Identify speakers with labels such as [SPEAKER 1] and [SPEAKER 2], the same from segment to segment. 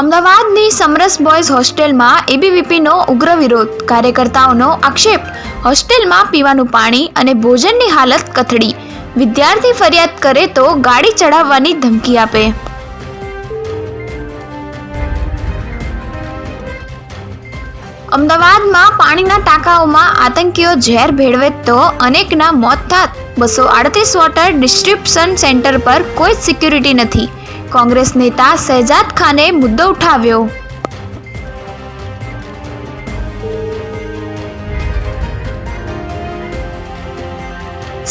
[SPEAKER 1] અમદાવાદની સમરસ બોયઝ હોસ્ટેલમાં એબીવીપીનો ઉગ્ર વિરોધ. કાર્યકર્તાઓનો આક્ષેપ. હોસ્ટેલમાં પીવાનું પાણી અને ભોજનની હાલત કથળી. વિદ્યાર્થી ફરિયાદ કરે તો ગાડી ચડાવવાની ધમકી આપે. અમદાવાદમાં પાણીના ટાંકાઓમાં આતંકીઓ ઝેર ભેળવે તો અનેકના મોત થાત. બસો આડત્રીસ વોટર ડિસ્ટ્રીબ્યુશન સેન્ટર પર કોઈ જ સિક્યુરિટી નથી. કોંગ્રેસ નેતા શહેજાદ ખાને મુદ્દો ઉઠાવ્યો.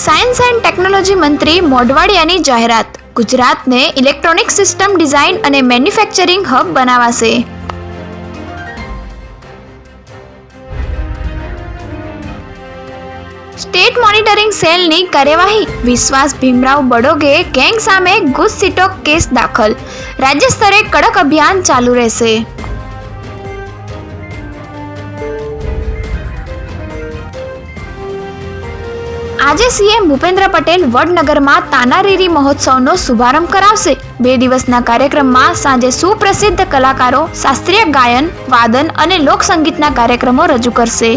[SPEAKER 1] સાયન્સ એન્ડ ટેકનોલોજી મંત્રી મોઢવાડિયાની જાહેરાત. ગુજરાતને ઇલેક્ટ્રોનિક સિસ્ટમ ડિઝાઇન અને મેન્યુફેક્ચરિંગ હબ બનાવાશે. સ્ટેટ મોનિટરિંગ સેલની કાર્યવાહી. વિશ્વાસ ભીમરાવ બડોગે ગેંગ સામે ગુસ્સીટોક કેસ દાખલ. રાજ્ય સ્તરે કડક અભિયાન ચાલુ રહેશે. આજે સીએમ ભૂપેન્દ્ર પટેલ વડનગરમાં તાનારીરી મહોત્સવનો શુભારંભ કરાવશે. બે દિવસના કાર્યક્રમમાં સાંજે સુપ્રસિદ્ધ કલાકારો, શાસ્ત્રીય ગાયન, વાદન અને લોકસંગીતના કાર્યક્રમો રજૂ કરશે.